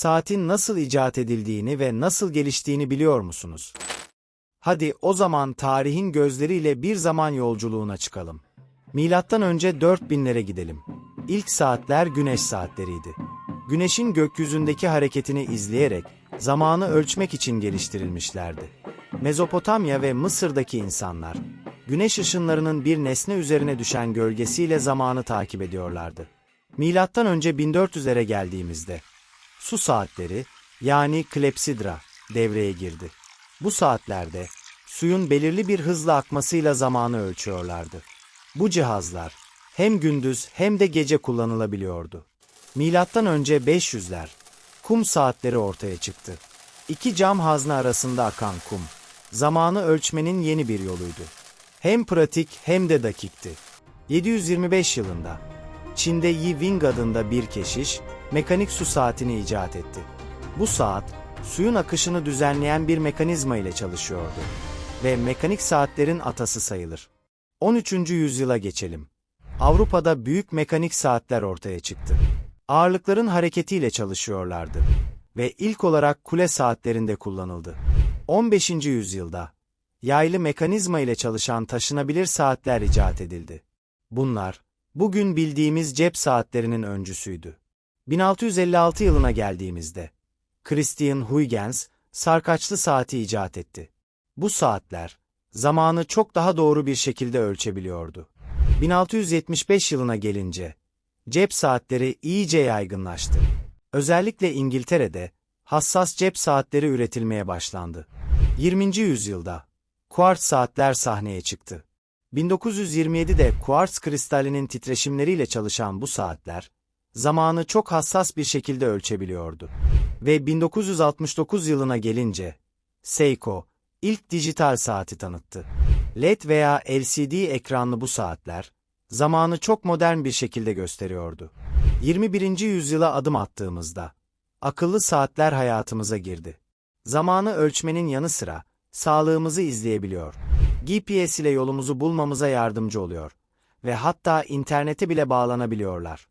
Saatin nasıl icat edildiğini ve nasıl geliştiğini biliyor musunuz? Hadi o zaman tarihin gözleriyle bir zaman yolculuğuna çıkalım. Milattan önce 4000'lere gidelim. İlk saatler güneş saatleriydi. Güneşin gökyüzündeki hareketini izleyerek zamanı ölçmek için geliştirilmişlerdi. Mezopotamya ve Mısır'daki insanlar, güneş ışınlarının bir nesne üzerine düşen gölgesiyle zamanı takip ediyorlardı. Milattan önce 1400'lere geldiğimizde, su saatleri yani klepsidra devreye girdi. Bu saatlerde suyun belirli bir hızla akmasıyla zamanı ölçüyorlardı. Bu cihazlar hem gündüz hem de gece kullanılabiliyordu. Milattan önce 500'ler kum saatleri ortaya çıktı. İki cam hazne arasında akan kum, zamanı ölçmenin yeni bir yoluydu. Hem pratik hem de dakikti. 725 yılında Çin'de Yi Wing adında bir keşiş, mekanik su saatini icat etti. Bu saat, suyun akışını düzenleyen bir mekanizma ile çalışıyordu ve mekanik saatlerin atası sayılır. 13. yüzyıla geçelim. Avrupa'da büyük mekanik saatler ortaya çıktı. Ağırlıkların hareketiyle çalışıyorlardı ve ilk olarak kule saatlerinde kullanıldı. 15. yüzyılda yaylı mekanizma ile çalışan taşınabilir saatler icat edildi. Bunlar, bugün bildiğimiz cep saatlerinin öncüsüydü. 1656 yılına geldiğimizde, Christian Huygens, sarkaçlı saati icat etti. Bu saatler, zamanı çok daha doğru bir şekilde ölçebiliyordu. 1675 yılına gelince, cep saatleri iyice yaygınlaştı. Özellikle İngiltere'de, hassas cep saatleri üretilmeye başlandı. 20. yüzyılda, kuartz saatler sahneye çıktı. 1927'de kuartz kristalinin titreşimleriyle çalışan bu saatler, zamanı çok hassas bir şekilde ölçebiliyordu. Ve 1969 yılına gelince, Seiko, ilk dijital saati tanıttı. LED veya LCD ekranlı bu saatler, zamanı çok modern bir şekilde gösteriyordu. 21. yüzyıla adım attığımızda, akıllı saatler hayatımıza girdi. Zamanı ölçmenin yanı sıra, sağlığımızı izleyebiliyor. GPS ile yolumuzu bulmamıza yardımcı oluyor. Ve hatta internete bile bağlanabiliyorlar.